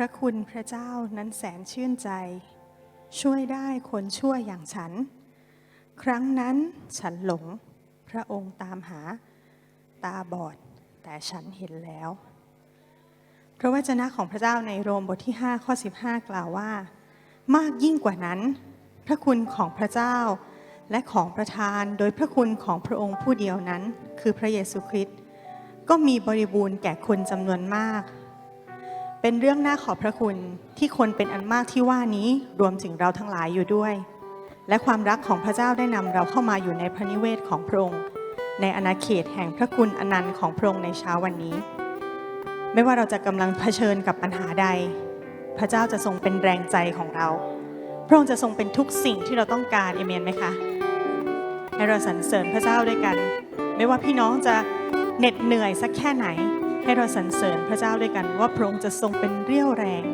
พระคุณพระเจ้านั้นแสนชื่นใจ ช่วยได้คนชั่วอย่างฉัน ครั้งนั้นฉันหลง พระองค์ตามหา ตาบอด แต่ฉันเห็นแล้ว พระวจนะของพระเจ้าในโรมบทที่ 5 ข้อ 15 กล่าวว่า มากยิ่งกว่านั้น พระคุณของพระเจ้า และของประทานโดยพระคุณของพระองค์ผู้เดียวนั้น คือพระเยซูคริสต์ก็มีบริบูรณ์แก่คนจำนวนมาก เป็นเรื่องน่าขอบพระคุณที่คนเป็นอันมากที่ว่านี้รวมถึงเราทั้งหลายอยู่ด้วย และความรักของพระเจ้าได้นำเราเข้ามาอยู่ในพระนิเวศของพระองค์ ในอาณาเขตแห่งพระคุณอนันต์ของพระองค์ในเช้าวันนี้ ไม่ว่าเราจะกำลังเผชิญกับปัญหาใด พระเจ้าจะทรงเป็นแรงใจของเรา พระองค์จะทรงเป็นทุกสิ่งที่เราต้องการเอเมนไหมคะให้เราสรรเสริญพระเจ้าด้วยกัน ไม่ว่าพี่น้องจะเหน็ดเหนื่อยสักแค่ไหน ให้เราสรรเสริญพระเจ้าด้วยกันว่าพระองค์จะทรงเป็นเรี่ยวแรง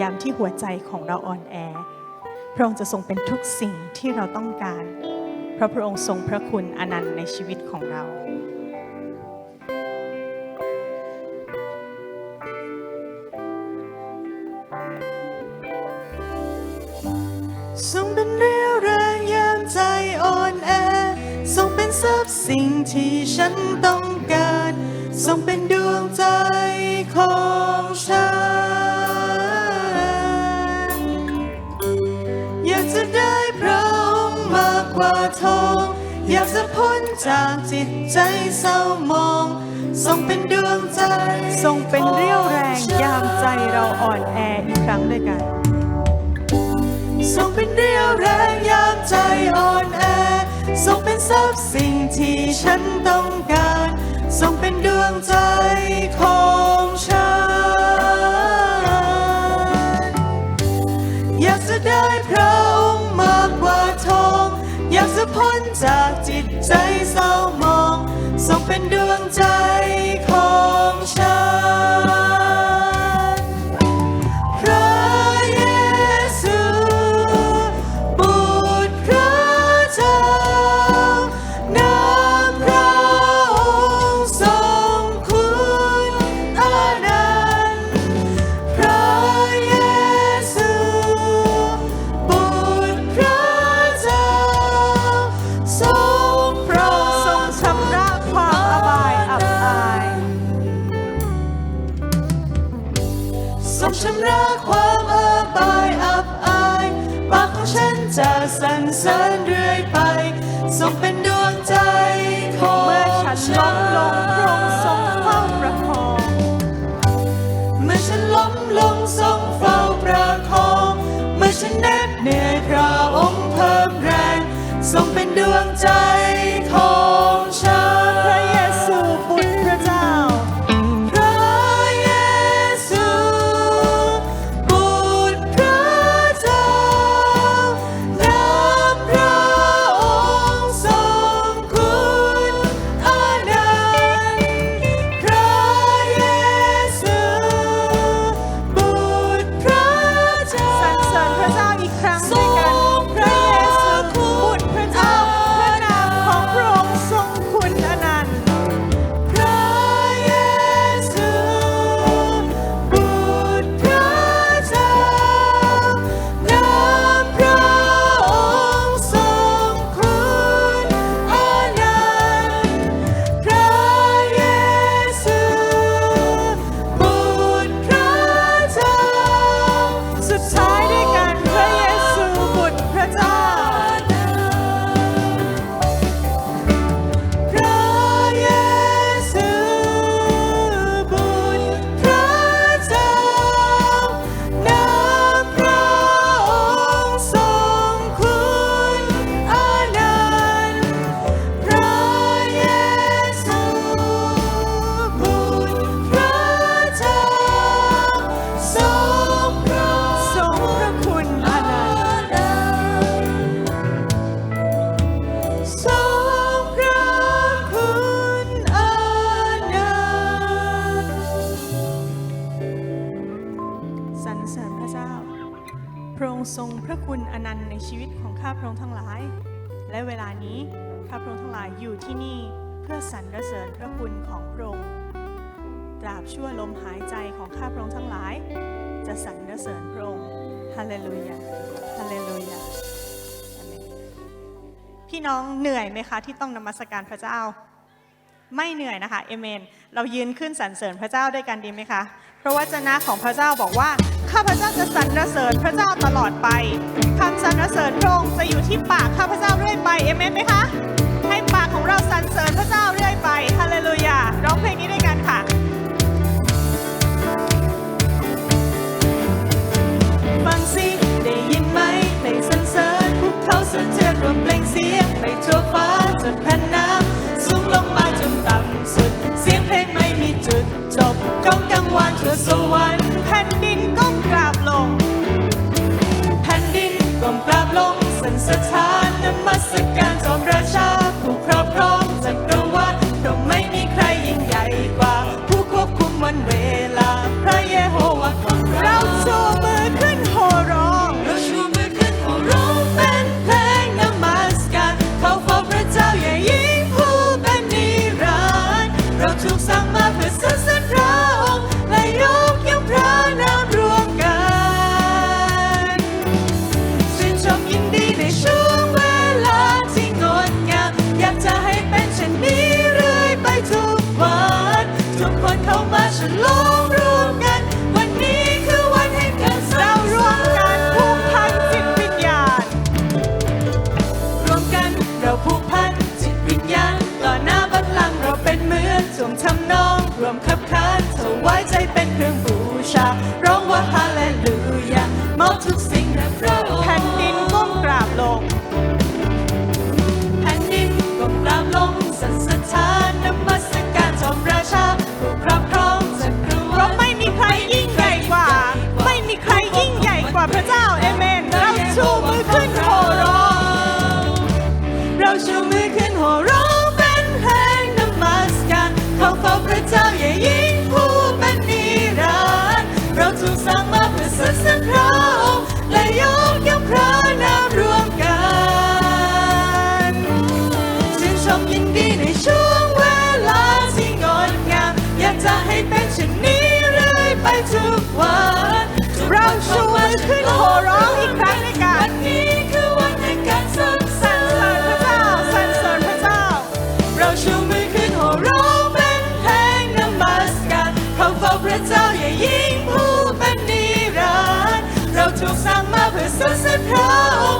ยามที่หัวใจของเราอ่อนแอ พระองค์จะทรงเป็นทุกสิ่งที่เราต้องการ เพราะพระองค์ทรงพระคุณอนันต์ในชีวิตของเราทรงเป็นเรี่ยวแรงยามใจอ่อนแอ ทรงเป็นทรัพย์สิ่งที่ฉันต้องการ ทรงเป็นดวงใจของฉัน อยากจะได้พระองค์มากกว่าทองอยากจะพ้นจากจิตใจเศร้ามอง ทรงเป็นดวงใจ ทรงเป็นเรี่ยวแรงยามใจเราอ่อนแออีกครั้งด้วยกัน ทรงเป็นเรี่ยวแรงยามใจอ่อนแอ ทรงเป็นทรัพย์สิ่งที่ฉันต้องการ ทรงเป็นดวงใจของฉัน อยากจะได้พระองค์มากกว่าทอง อยากจะพ้นจากจิตใจเศร้าหมอง ทรงเป็นดวงใจของฉัน รรเสริญเรื่อยไปทรงเป็นดวงใจของเมื่อฉันล้มลงพระองค์ทรงเฝ้าประคอง เมื่อฉันล้มลงทรงเฝ้าประคอง เมื่อฉันเหน็ดเหนื่อยพระองค์เพิ่มแรงทรงเป็นดวงใจ พระองค์ทั้งหลาย จะสรรเสริญพระองค์ฮาเลลูยาฮาเลลูยาพี่น้องเหนื่อยไหมคะที่ต้องนมัสการพระเจ้า ไม่เหนื่อยนะคะเอเมน เรายืนขึ้นสรรเสริญพระเจ้าด้วยกันดีไหมคะ เพราะวจนะของพระเจ้าบอกว่าข้าพเจ้าจะสรรเสริญพระเจ้าตลอดไปคำสรรเสริญพระองค์จะอยู่ที่ปากข้าพเจ้าเรื่อยไปเอเมนไหมคะให้ปากของเราสรรเสริญพระเจ้าเรื่อยไปฮาเลลูยาร้องเพลงนี้ด้วย ฟังสิได้ยินไหมเพสรรเสริญพวกเขาสรรเสริญรวมเพลงเสียงไปทั่วฟ้าจนแผ่นน้ำสูงลงมาจนต่ำสุด เสียงเพลงไม่มีจุด ชา ร้องว่าฮาเลลูยามอบทุกสิ่งแด่พระองค์แผ่นดินก้มกราบลง ทุกวันเราชูมือขึ้นโห่ร้องอีกครั้งในการนี้คือวันในการสรรเสริญพระเจ้าสรรเสริญพระเจ้า เราชูมือขึ้นโห่ร้องเป็นเพลงนมัสการเขาเฝ้าพระเจ้าอย่ายิ่งผู้เป็นนิรันดร์เราถูกสร้างมาเพื่อสรรเสริญพระองค์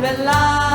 the love.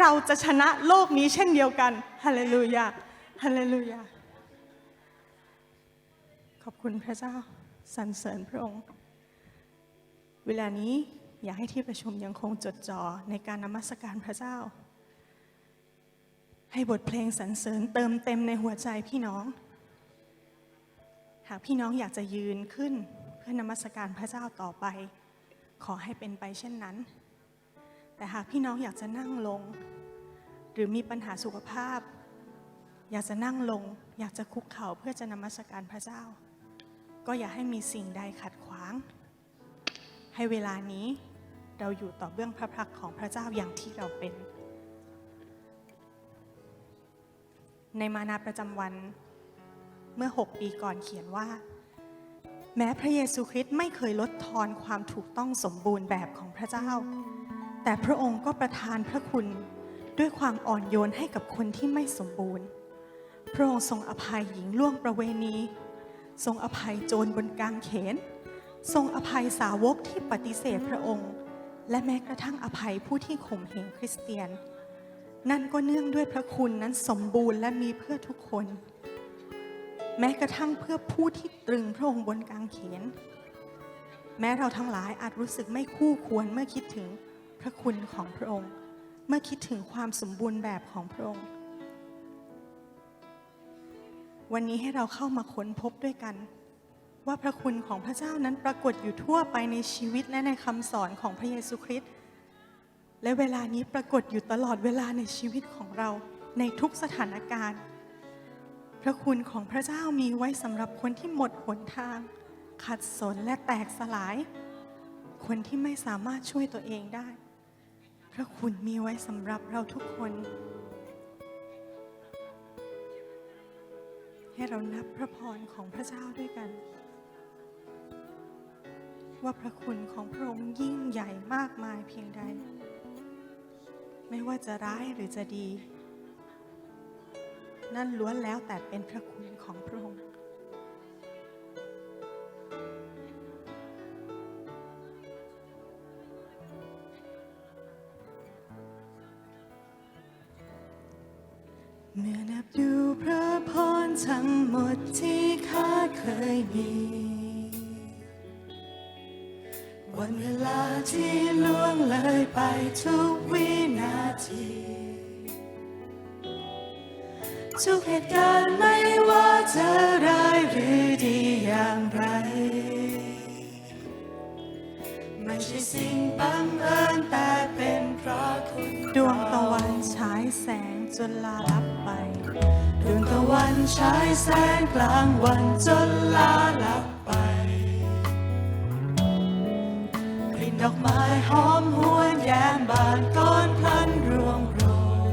เราจะชนะโลกนี้เช่นเดียวกันฮาเลลูยาฮาเลลูยาขอบคุณพระเจ้าสรรเสริญพระองค์ เวลานี้อยากให้ที่ประชุมยังคงจดจ่อในการนมัสการพระเจ้า ให้บทเพลงสรรเสริญเติมเต็มในหัวใจพี่น้อง หากพี่น้องอยากจะยืนขึ้นเพื่อนมัสการพระเจ้าต่อไป ขอให้เป็นไปเช่นนั้น แต่หากพี่น้องอยากจะนั่งลง หรือมีปัญหาสุขภาพ อยากจะนั่งลง อยากจะคุกเข่าเพื่อจะนมัสการพระเจ้า ก็อย่าให้มีสิ่งใดขัดขวาง ให้เวลานี้เราอยู่ต่อเบื้องพระพักของพระเจ้าอย่างที่เราเป็น ในมานาประจำวันเมื่อ 6 ปีก่อนเขียนว่า แม้พระเยซูคริสต์ไม่เคยลดทอนความถูกต้องสมบูรณ์แบบของพระเจ้า แต่พระองค์ก็ประทานพระคุณด้วยความอ่อนโยนให้กับคนที่ไม่สมบูรณ์ พระองค์ทรงอภัยหญิงล่วงประเวณี ทรงอภัยโจรบนกางเขน ทรงอภัยสาวกที่ปฏิเสธพระองค์ และแม้กระทั่งอภัยผู้ที่ข่มเหงคริสเตียน นั่นก็เนื่องด้วยพระคุณนั้นสมบูรณ์และมีเพื่อทุกคน แม้กระทั่งเพื่อผู้ที่ตรึงพระองค์บนกางเขน แม้เราทั้งหลายอาจรู้สึกไม่คู่ควรเมื่อคิดถึง พระคุณของพระองค์ เมื่อคิดถึงความสมบูรณ์แบบของพระองค์ วันนี้ให้เราเข้ามาค้นพบด้วยกัน ว่าพระคุณของพระเจ้านั้นปรากฏอยู่ทั่วไปในชีวิตและในคำสอนของพระเยซูคริสต์และเวลานี้ปรากฏอยู่ตลอดเวลาในชีวิตของเราในทุกสถานการณ์ พระคุณของพระเจ้ามีไว้สำหรับคนที่หมดหนทาง ขัดสนและแตกสลาย คนที่ไม่สามารถช่วยตัวเองได้ ระคุณมีไว้สำหรับเราทุกคน ให้เรานับพระพรของพระเจ้าด้วยกัน ว่าพระคุณของพระองค์ยิ่งใหญ่มากมายเพียงใด ไม่ว่าจะร้ายหรือจะดี นั่นล้วนแล้วแต่เป็นพระคุณของพระองค์ ทั้งหมดที่ข้าเคยมี วันเวลาที่ล่วงเลยไปทุกวินาที ทุกเหตุการณ์ไม่ว่าจะร้ายหรือดีอย่างไร ไม่ใช่สิ่งบังเอิญแต่เป็นเพราะคุณดวงตะวันฉายแสงจนลาลับไป ดวงตะวันฉายแสงกลางวันจนลาลับไป กลิ่นดอกไม้หอมหวนแย้มบานก้อนพลันร่วงโรย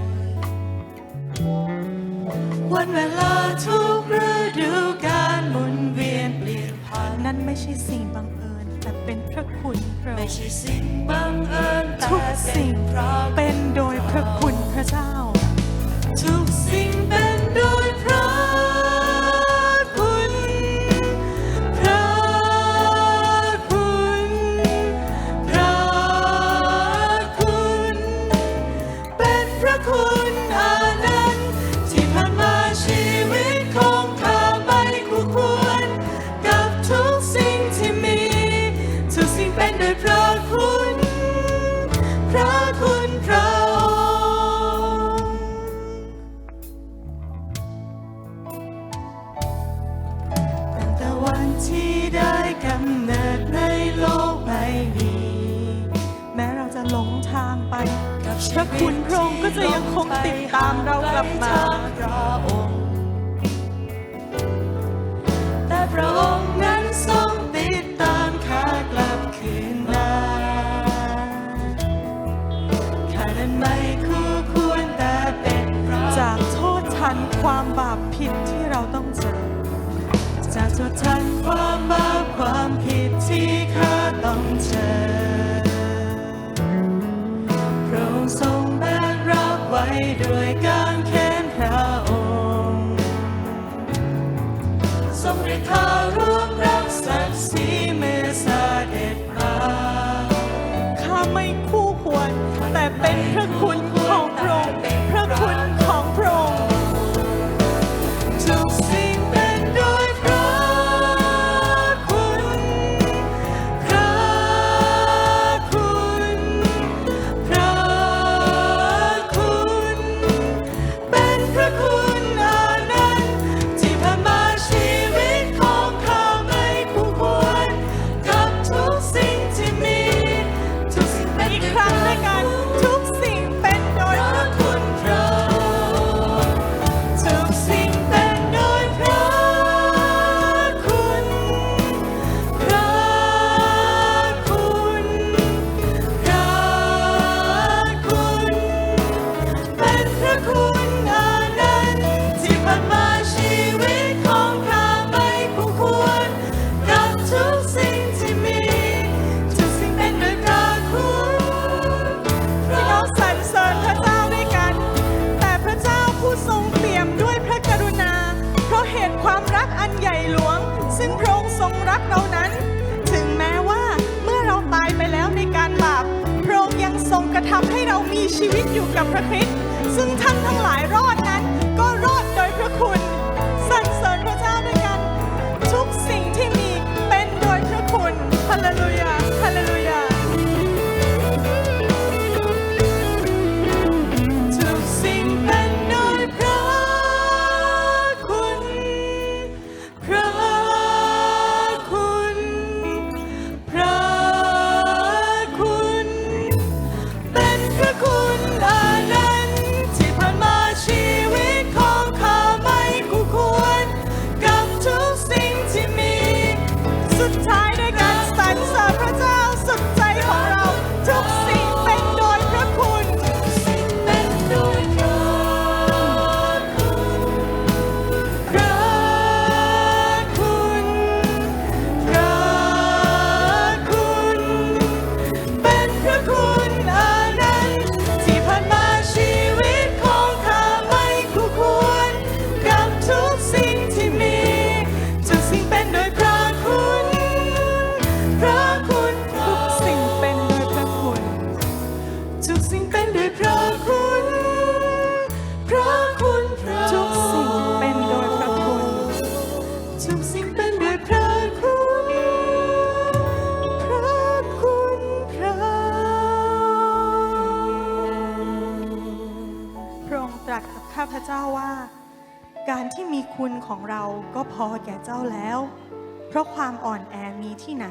วันเวลาทุกฤดูกาลหมุนเวียนเปลี่ยนผ่านนั่นไม่ใช่สิ่งบังเอิญแต่เป็นพระคุณพระไม่ใช่สิ่งบังเอิญแต่ทุกสิ่งเพราะเป็นโดยพระคุณพระเจ้า ทุกสิ่ง วันที่ได้กำเนิดในโลกใบนี้ แม้เราจะหลงทางไปพระคุณพระองค์ก็จะยังคงติดตามเรากลับมาระองค์แต่พระองค์นั้นทรงติดตามข้ากลับคืนมาข้านั้นไม่คู่ควรแต่เป็นจากโทษทันความ จากทุกทันความบาปความผิดที่ข้าต้องเจอพระองค์ทรงแบกรับไว้ด้วยกางเขนพระองค์ ทรงเรียกข้าร่วมรับศักดิ์ศรีเมื่อเด็จมาข้าไม่คู่ควรแต่เป็นพระคุณ ซึ่งท่านทั้งหลายรอดนั้นก็ เจ้าว่า การที่มีคุณของเราก็พอแก่เจ้าแล้ว เพราะความอ่อนแอมีที่ไหน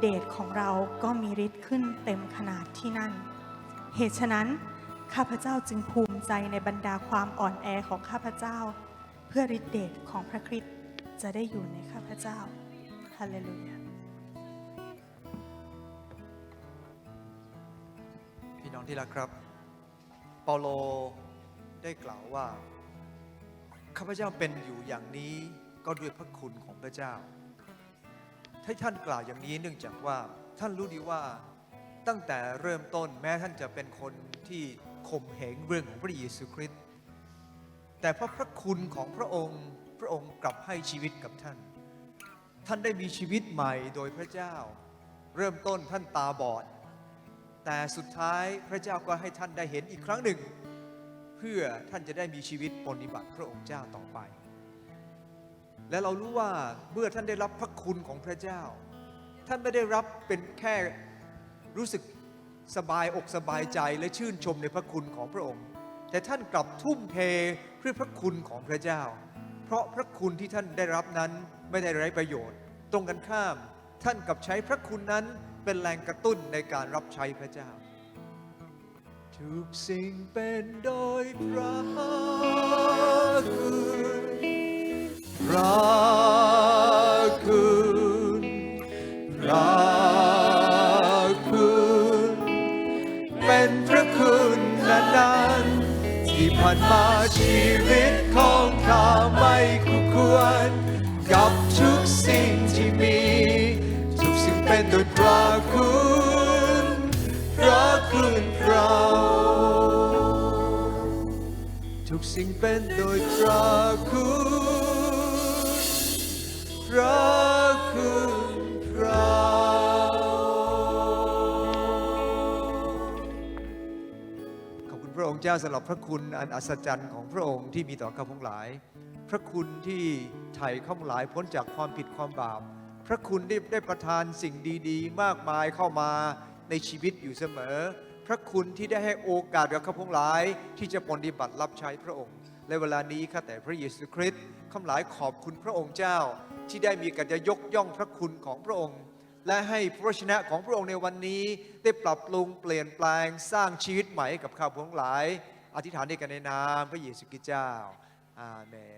เดชของเราก็มีฤทธิ์ขึ้นเต็มขนาดที่นั่น เหตุฉะนั้น ข้าพเจ้าจึงภูมิใจในบรรดาความอ่อนแอของข้าพเจ้า เพื่อฤทธิเดชของพระคริสต์จะได้อยู่ในข้าพเจ้าฮาเลลูยาพี่น้องที่รักครับ เปาโล ได้กล่าวว่าข้าพเจ้าเป็นอยู่อย่างนี้ก็ด้วยพระคุณของพระเจ้าที่ท่านกล่าวอย่างนี้เนื่องจากว่าท่านรู้ดีว่าตั้งแต่เริ่มต้นแม้ท่านจะเป็นคนที่ข่มเหงเรื่องของพระเยซูคริสต์แต่เพราะพระคุณของพระองค์พระองค์กลับให้ชีวิตกับท่าน ท่านได้มีชีวิตใหม่โดยพระเจ้า เริ่มต้นท่านตาบอด แต่สุดท้ายพระเจ้าก็ให้ท่านได้เห็นอีกครั้งหนึ่ง พื่อท่านจะได้มีชีวิตปฏิบัติพระองค์เจ้าต่อไป และเรารู้ว่าเมื่อท่านได้รับพระคุณของพระเจ้า ท่านไม่ได้รับเป็นแค่รู้สึกสบายอกสบายใจและชื่นชมในพระคุณของพระองค์ แต่ท่านกลับทุ่มเทเพื่อพระคุณของพระเจ้า เพราะพระคุณที่ท่านได้รับนั้นไม่ได้ไร้ประโยชน์ ตรงกันข้าม ท่านกลับใช้พระคุณนั้นเป็นแรงกระตุ้นในการรับใช้พระเจ้า ทุกสิ่งเป็นโดยพระคุณพระคุณพระคุณเป็นพระคุณนั้นๆที่ผ่านมา สิ่งเป็นโดยพระคุณพระคุณเราเจ้าสำหรับพระคุณอันอัศจรรย์ของพระองค์ที่มีต่อข้าพงหลาย พระคุณที่ไถ่ข้าพงหลายพ้นจากความผิดความบาป พระคุณที่ได้ประทานสิ่งดี ๆ มากมายเข้ามาในชีวิตอยู่เสมอ พระคุณที่ได้ให้โอกาสกับข้าพงหลายที่จะปฏิบัติรับใช้พระองค์ในเวลานี้ข้าแต่พระเยซูคริสต์ข้าพหลายขอบคุณพระองค์เจ้า ที่ได้มีการจะยกย่องพระคุณของพระองค์ และให้พระวจนะของพระองค์ในวันนี้ได้ปรับปรุงเปลี่ยนแปลงสร้างชีวิตใหม่กับข้าพงหลาย อธิษฐานด้วยกันในนามพระเยซูคริสต์เจ้าอาเมน